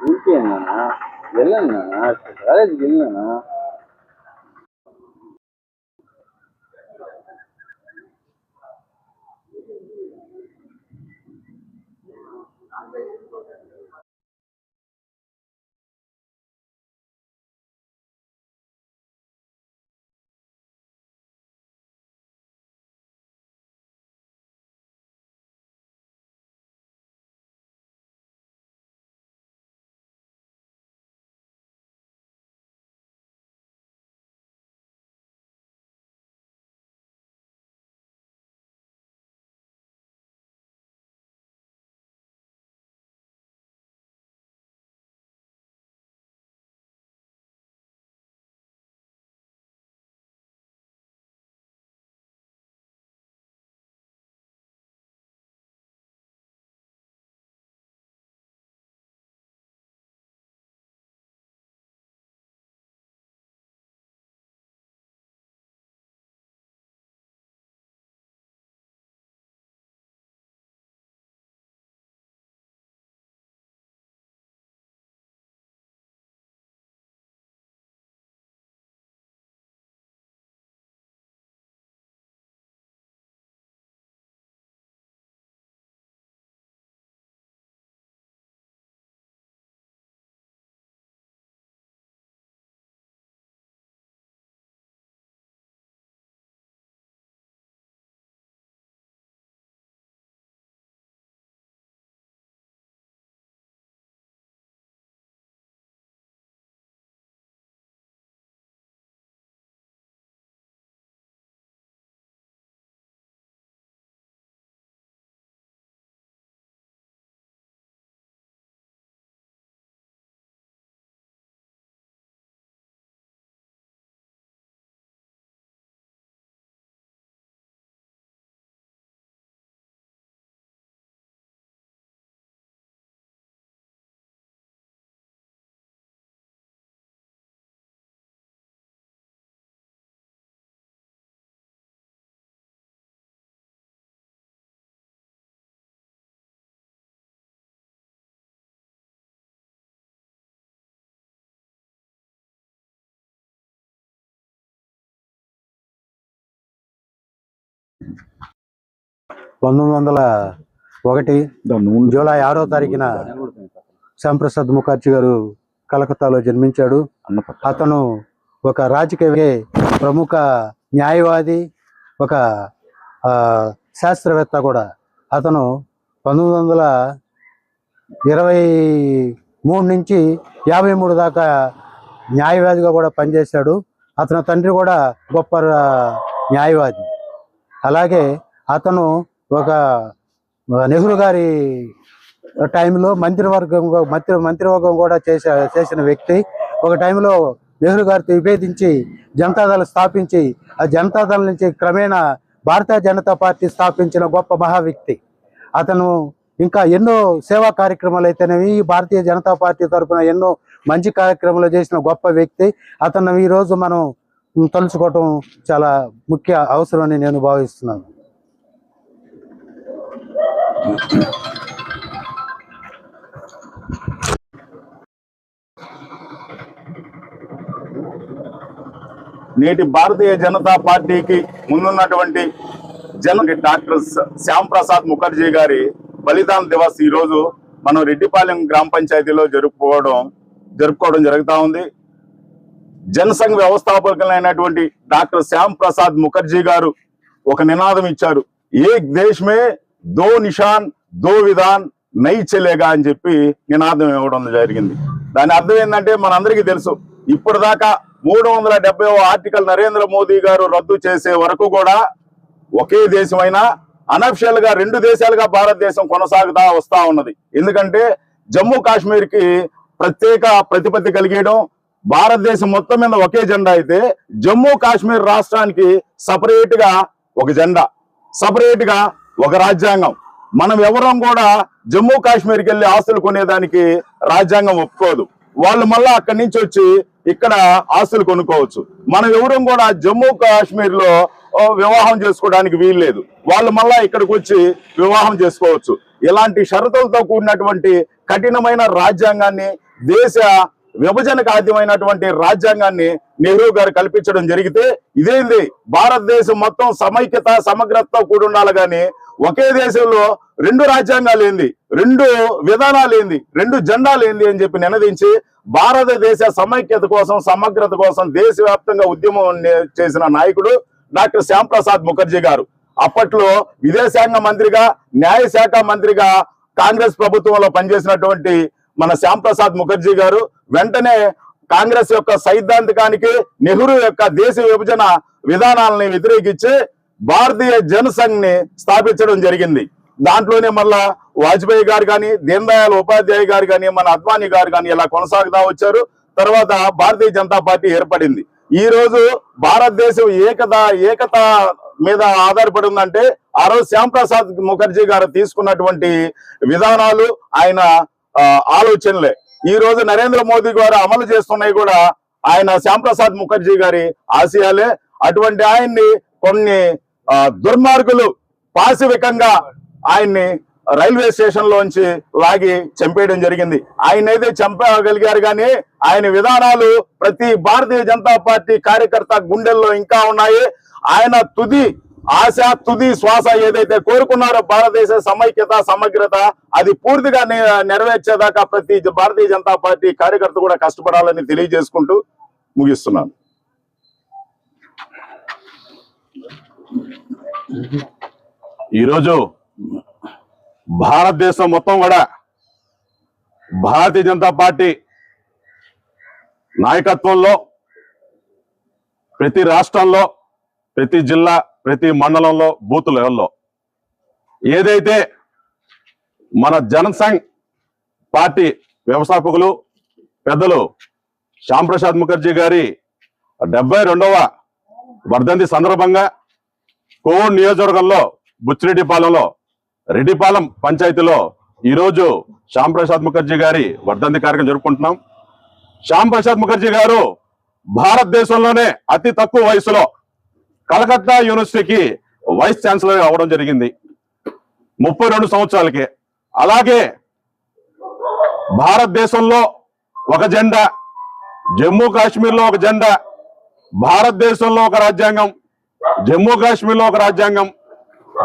இருக்கேன் என்னன்னா இல்லைன்னா காலேஜுக்கு இல்லைன்னா పంతొమ్మిది వందల ఒకటి జూలై ఆరో తారీఖున శ్యాంప్రసాద్ ముఖర్జీ గారు కలకత్తాలో జన్మించాడు. అతను ఒక రాజకీయ ప్రముఖ న్యాయవాది ఒక శాస్త్రవేత్త కూడా. అతను పంతొమ్మిది వందల ఇరవై మూడు నుంచి యాభై మూడు దాకా న్యాయవాదిగా కూడా పనిచేశాడు. అతని తండ్రి కూడా గొప్ప న్యాయవాది. అలాగే అతను ఒక నెహ్రూ గారి టైంలో మంత్రివర్గం మంత్రి మంత్రివర్గం కూడా చేసే చేసిన వ్యక్తి. ఒక టైంలో నెహ్రూ గారితో విభేదించి జనతాదళ స్థాపించి ఆ జనతాదళ నుంచి క్రమేణా భారతీయ జనతా పార్టీ స్థాపించిన గొప్ప మహా వ్యక్తి. అతను ఇంకా ఎన్నో సేవా కార్యక్రమాలు అయితేనేవి ఈ భారతీయ జనతా పార్టీ తరఫున ఎన్నో మంచి కార్యక్రమాలు చేసిన గొప్ప వ్యక్తి. అతను ఈ రోజు మనం తలుచుకోవటం చాలా ముఖ్య అవసరమని నేను భావిస్తున్నాను. నేటి భారతీయ జనతా పార్టీకి ముందున్నటువంటి జన డాక్టర్ శ్యామ్ ప్రసాద్ ముఖర్జీ గారి బలిదాన దివస్ ఈ రోజు మనం రెడ్డిపాలెం గ్రామ పంచాయతీలో జరుపుకోవడం జరుపుకోవడం జరుగుతూ ఉంది. జనసంఘ వ్యవస్థాపకులైనటువంటి డాక్టర్ శ్యామ్ ప్రసాద్ ముఖర్జీ గారు ఒక నినాదం ఇచ్చారు. ఏ దేశమే దో నిషాన్ దో విధాన్ నై చెలేగా అని చెప్పి నినాదం ఇవ్వడం జరిగింది. దాని అర్థం ఏంటంటే మనందరికీ తెలుసు ఇప్పుడు దాకా మూడు వందల డెబ్బై ఆర్టికల్ నరేంద్ర మోదీ గారు రద్దు చేసే వరకు కూడా ఒకే దేశమైనా అనఫిషియల్గా రెండు దేశాలుగా భారతదేశం కొనసాగుతా వస్తా ఉన్నది. ఎందుకంటే జమ్మూ కాశ్మీర్కి ప్రత్యేక ప్రతిపత్తి కలిగేయడం భారతదేశం మొత్తం మీద ఒకే జెండా అయితే జమ్మూ కాశ్మీర్ రాష్ట్రానికి సపరేట్గా ఒక జెండా సపరేట్గా ఒక రాజ్యాంగం. మనం ఎవరం కూడా జమ్మూ కాశ్మీర్కి వెళ్ళి ఆస్తులు కొనేదానికి రాజ్యాంగం ఒప్పుకోదు. వాళ్ళు మళ్ళీ అక్కడి నుంచి వచ్చి ఇక్కడ ఆస్తులు కొనుక్కోవచ్చు. మనం ఎవరం కూడా జమ్మూ కాశ్మీర్లో వివాహం చేసుకోవడానికి వీలు లేదు వాళ్ళు మళ్ళా ఇక్కడికి వచ్చి వివాహం చేసుకోవచ్చు. ఇలాంటి షరతులతో కూడినటువంటి కఠినమైన రాజ్యాంగాన్ని దేశ విభజనకు ఆద్యమైనటువంటి రాజ్యాంగాన్ని నెహ్రూ గారు కల్పించడం జరిగితే ఇదేంది? భారతదేశం మొత్తం సమైక్యత సమగ్రతతో కూడి ఉండాలి కానీ ఒకే దేశంలో రెండు రాజ్యాంగాలు ఏంది? రెండు విధానాలు ఏంది? రెండు జెండాలు ఏంది అని చెప్పి నినదించి భారతదేశ సమైక్యత కోసం సమగ్రత కోసం దేశవ్యాప్తంగా ఉద్యమం చేసిన నాయకుడు డాక్టర్ శ్యాంప్రసాద్ ముఖర్జీ గారు. అప్పట్లో విదేశాంగ మంత్రిగా న్యాయశాఖ మంత్రిగా కాంగ్రెస్ ప్రభుత్వంలో పనిచేసినటువంటి మన శ్యాంప్రసాద్ ముఖర్జీ గారు వెంటనే కాంగ్రెస్ యొక్క సైద్ధాంతికానికి నెహ్రూ యొక్క దేశ విభజన విధానాలని వ్యతిరేకించి భారతీయ జనసంఘ్ని స్థాపించడం జరిగింది. దాంట్లోనే మళ్ళా వాజ్పేయి గారు కానీ దీన్ దయాళ్ ఉపాధ్యాయ గారు కానీ మన అద్వానీ గారు కానీ ఇలా కొనసాగుతా వచ్చారు. తర్వాత భారతీయ జనతా పార్టీ ఏర్పడింది. ఈ రోజు భారతదేశం ఏకత ఏకత మీద ఆధారపడి ఉందంటే ఆ రోజు శ్యామ్ ప్రసాద్ ముఖర్జీ గారు తీసుకున్నటువంటి విధానాలు ఆయన ఆలోచనలే. ఈ రోజు నరేంద్ర మోదీ గారు అమలు చేస్తున్నాయి కూడా ఆయన శ్యాంప్రసాద్ ముఖర్జీ గారి ఆశయాలే. అటువంటి ఆయన్ని కొన్ని దుర్మార్గులు పాశవికంగా ఆయన్ని రైల్వే స్టేషన్ లోంచి లాగి చంపేయడం జరిగింది. ఆయన అయితే చంపగలిగారు కానీ ఆయన విధానాలు ప్రతి భారతీయ జనతా పార్టీ కార్యకర్త గుండెల్లో ఇంకా ఉన్నాయి. ఆయన తుది ఆశ తుది శ్వాస ఏదైతే కోరుకున్నారో భారతదేశ సమైక్యత సమగ్రత అది పూర్తిగా నెరవేర్చేదాకా ప్రతి భారతీయ జనతా పార్టీ కార్యకర్త కూడా కష్టపడాలని తెలియజేసుకుంటూ ముగిస్తున్నాను. ఈరోజు భారతదేశం మొత్తం కూడా భారతీయ జనతా పార్టీ నాయకత్వంలో ప్రతి రాష్ట్రంలో ప్రతి జిల్లా ప్రతి మండలంలో బూత్ లెవెల్లో. ఏదైతే మన జనసంఘ్ పార్టీ వ్యవస్థాపకులు పెద్దలు శ్యామ్ ప్రసాద్ ముఖర్జీ గారి డెబ్బై రెండవ వర్ధంతి సందర్భంగా కోవూరు నియోజకవర్గంలో బుచ్చిరెడ్డిపాలెంలో రెడ్డిపాలెం పంచాయతీలో ఈరోజు శ్యామ్ ప్రసాద్ ముఖర్జీ గారి వర్ధంతి కార్యక్రమం జరుపుకుంటున్నాం. శ్యామ్ ప్రసాద్ ముఖర్జీ గారు భారతదేశంలోనే అతి తక్కువ వయసులో కలకత్తా యూనివర్సిటీకి వైస్ ఛాన్సలర్ అవ్వడం జరిగింది. ముప్పై రెండు సంవత్సరాలకే. అలాగే భారతదేశంలో ఒక జెండా జమ్మూ కాశ్మీర్లో ఒక జెండా భారతదేశంలో ఒక రాజ్యాంగం జమ్మూ కాశ్మీర్లో ఒక రాజ్యాంగం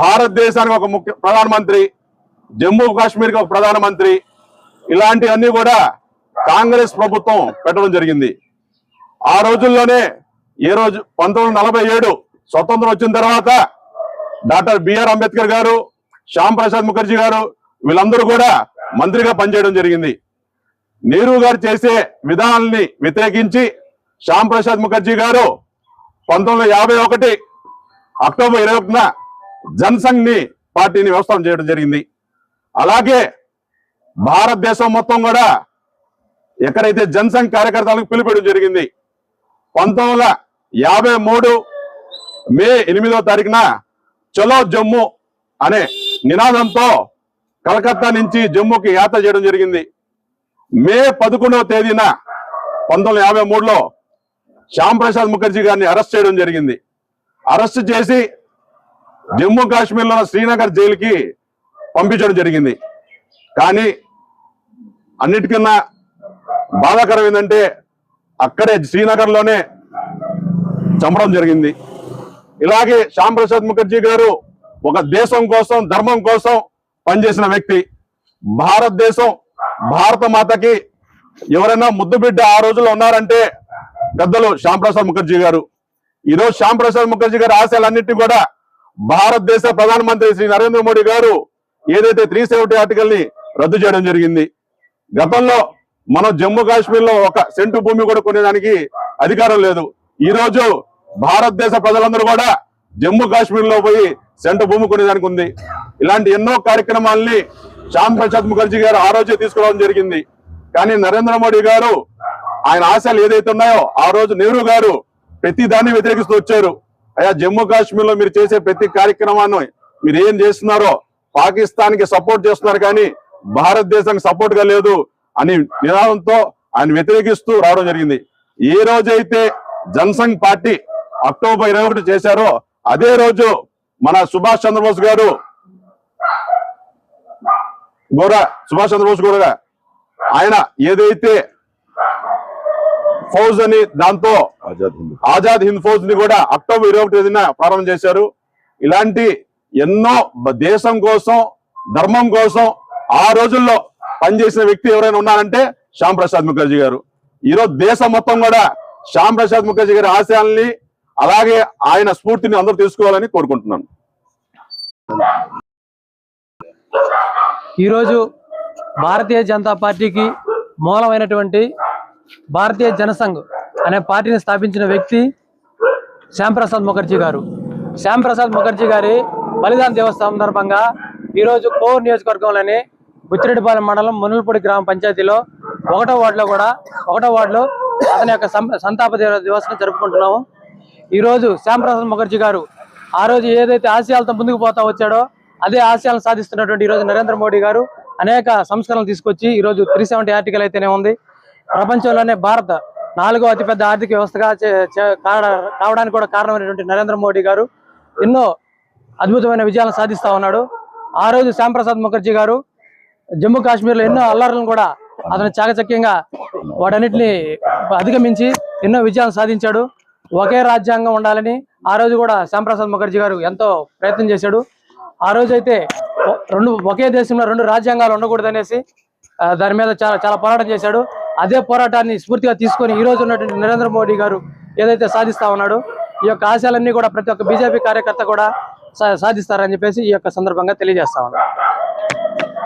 భారతదేశానికి ఒక ముఖ్య ప్రధానమంత్రి జమ్మూ కాశ్మీర్కి ఒక ప్రధానమంత్రి ఇలాంటివన్నీ కూడా కాంగ్రెస్ ప్రభుత్వం పెట్టడం జరిగింది. ఆ రోజుల్లోనే ఈ రోజు పంతొమ్మిది నలభై ఏడు స్వతంత్రం వచ్చిన తర్వాత డాక్టర్ బిఆర్ అంబేద్కర్ గారు శ్యామ్ ప్రసాద్ ముఖర్జీ గారు వీళ్ళందరూ కూడా మంత్రిగా పనిచేయడం జరిగింది. నెహ్రూ గారు చేసే విధానాల్ని వ్యతిరేకించి శ్యామ్ ప్రసాద్ ముఖర్జీ గారు పంతొమ్మిది యాభై ఒకటి అక్టోబర్ ఇరవై ఒకటిన జనసంఘ్ని పార్టీని వ్యవస్థాపన చేయడం జరిగింది. అలాగే భారతదేశం మొత్తం కూడా ఎక్కడైతే జన్సంఘ్ కార్యకర్తలకు పిలుపెట్టడం జరిగింది పంతొమ్మిది వందల యాభై మూడు మే ఎనిమిదో తారీఖున చలో జమ్ము అనే నినాదంతో కలకత్తా నుంచి జమ్మూకి యాత్ర చేయడం జరిగింది. మే పదకొండవ తేదీన పంతొమ్మిది యాభై మూడులో శ్యామ్ ప్రసాద్ ముఖర్జీ గారిని అరెస్ట్ చేయడం జరిగింది. అరెస్ట్ చేసి జమ్మూ కాశ్మీర్లో శ్రీనగర్ జైలుకి పంపించడం జరిగింది. కానీ అన్నిటికన్నా బాధాకరం ఏంటంటే అక్కడే శ్రీనగర్లోనే చంపడం జరిగింది. ఇలాగే శ్యామ్ ప్రసాద్ ముఖర్జీ గారు ఒక దేశం కోసం ధర్మం కోసం పనిచేసిన వ్యక్తి. భారతదేశం భారత మాతకి ఎవరైనా ముద్దుబిడ్డ ఆ రోజుల్లో ఉన్నారంటే పెద్దలు శ్యామ్ ప్రసాద్ ముఖర్జీ గారు. ఈరోజు శ్యామ్ ప్రసాద్ ముఖర్జీ గారి ఆశయాలన్నింటినీ కూడా భారతదేశ ప్రధానమంత్రి శ్రీ నరేంద్ర మోడీ గారు ఏదైతే త్రీ సెవెంటీ ఆర్టికల్ని రద్దు చేయడం జరిగింది. గతంలో మనం జమ్మూ కాశ్మీర్లో ఒక సెంటు భూమి కూడా కొనేదానికి అధికారం లేదు. ఈ రోజు భారతదేశ ప్రజలందరూ కూడా జమ్మూ కాశ్మీర్లో పోయి సెంటు భూమి కొనేదానికి ఉంది. ఇలాంటి ఎన్నో కార్యక్రమాల్ని శ్యామ్ ప్రసాద్ ముఖర్జీ గారు ఆ రోజే తీసుకురావడం జరిగింది. కానీ నరేంద్ర మోడీ గారు ఆయన ఆశలు ఏదైతే ఉన్నాయో ఆ రోజు నెహ్రూ గారు ప్రతి దాన్ని వ్యతిరేకిస్తూ వచ్చారు. అయ్యా జమ్మూ కాశ్మీర్లో మీరు చేసే ప్రతి కార్యక్రమాన్ని మీరు ఏం చేస్తున్నారో పాకిస్తాన్కి సపోర్ట్ చేస్తున్నారు కానీ భారతదేశానికి సపోర్ట్గా లేదు అని నినాదంతో ఆయన వ్యతిరేకిస్తూ రావడం జరిగింది. ఏ రోజైతే జనసంఘ్ పార్టీ అక్టోబర్ ఇరవై ఒకటి చేశారో అదే రోజు మన సుభాష్ చంద్రబోస్ గారు గోరా సుభాష్ చంద్రబోస్ కూడా ఆయన ఏదైతే ఫౌజ్ అని దాంతో ఆజాద్ హింద్ ఫౌజ్ని కూడా అక్టోబర్ ఇరవై ఒకటి తేదీన ప్రారంభం చేశారు. ఇలాంటి ఎన్నో దేశం కోసం ధర్మం కోసం ఆ రోజుల్లో పనిచేసిన వ్యక్తి ఎవరైనా ఉన్నారంటే శ్యామ్ ప్రసాద్ ముఖర్జీ గారు. ఈరోజు దేశం మొత్తం కూడా శ్యామ్ ప్రసాద్ ముఖర్జీ గారి ఆశయాల్ని అలాగే ఆయన స్ఫూర్తిని అందరూ తీసుకోవాలని కోరుకుంటున్నాను. ఈరోజు భారతీయ జనతా పార్టీకి మూలమైనటువంటి భారతీయ జనసంఘ్ అనే పార్టీని స్థాపించిన వ్యక్తి శ్యాంప్రసాద్ ముఖర్జీ గారు. శ్యాంప్రసాద్ ముఖర్జీ గారి బలిదాన దివస్ సందర్భంగా ఈరోజు కోర్ నియోజకవర్గంలోని బుచ్చిరెడ్డిపాలెం మండలం మునులపూడి గ్రామ పంచాయతీలో ఒకటో వార్డులో కూడా ఒకటో వార్డులో అతని యొక్క సం- సంతాప దివసం జరుపుకుంటున్నాము. ఈరోజు శ్యామప్రసాద్ ముఖర్జీ గారు ఆ రోజు ఏదైతే ఆశయాలతో ముందుకు పోతా వచ్చాడో అదే ఆశయాలను సాధిస్తున్నటువంటి ఈరోజు నరేంద్ర మోడీ గారు అనేక సంస్కరణలు తీసుకొచ్చి ఈరోజు త్రీ సెవెంటీ ఆర్టికల్ అయితేనే ఉంది. ప్రపంచంలోనే భారత్ నాలుగో అతిపెద్ద ఆర్థిక వ్యవస్థగా చే- కావడానికి కూడా కారణమైనటువంటి నరేంద్ర మోడీ గారు ఎన్నో అద్భుతమైన విజయాలను సాధిస్తా ఉన్నాడు. ఆ రోజు శ్యాంప్రసాద్ ముఖర్జీ గారు జమ్మూ కాశ్మీర్లో ఎన్నో అల్లర్లను కూడా అతను చాకచక్యంగా వాటన్నిటిని అధిగమించి ఎన్నో విజయాలు సాధించాడు. ఒకే రాజ్యాంగం ఉండాలని ఆ రోజు కూడా శ్యాంప్రసాద్ ముఖర్జీ గారు ఎంతో ప్రయత్నం చేశాడు. ఆ రోజు అయితే రెండు ఒకే దేశంలో రెండు రాజ్యాంగాలు ఉండకూడదనేసి దాని మీద చాలా చాలా పోరాటం చేశాడు. అదే పోరాటాన్ని స్ఫూర్తిగా తీసుకొని ఈ రోజు ఉన్నటువంటి నరేంద్ర మోడీ గారు ఏదైతే సాధిస్తా ఉన్నాడో ఈ యొక్క ఆశయాలన్నీ కూడా ప్రతి ఒక్క బీజేపీ కార్యకర్త కూడా సా- సాధిస్తారని చెప్పేసి ఈ యొక్క సందర్భంగా తెలియజేస్తా ఉన్నాడు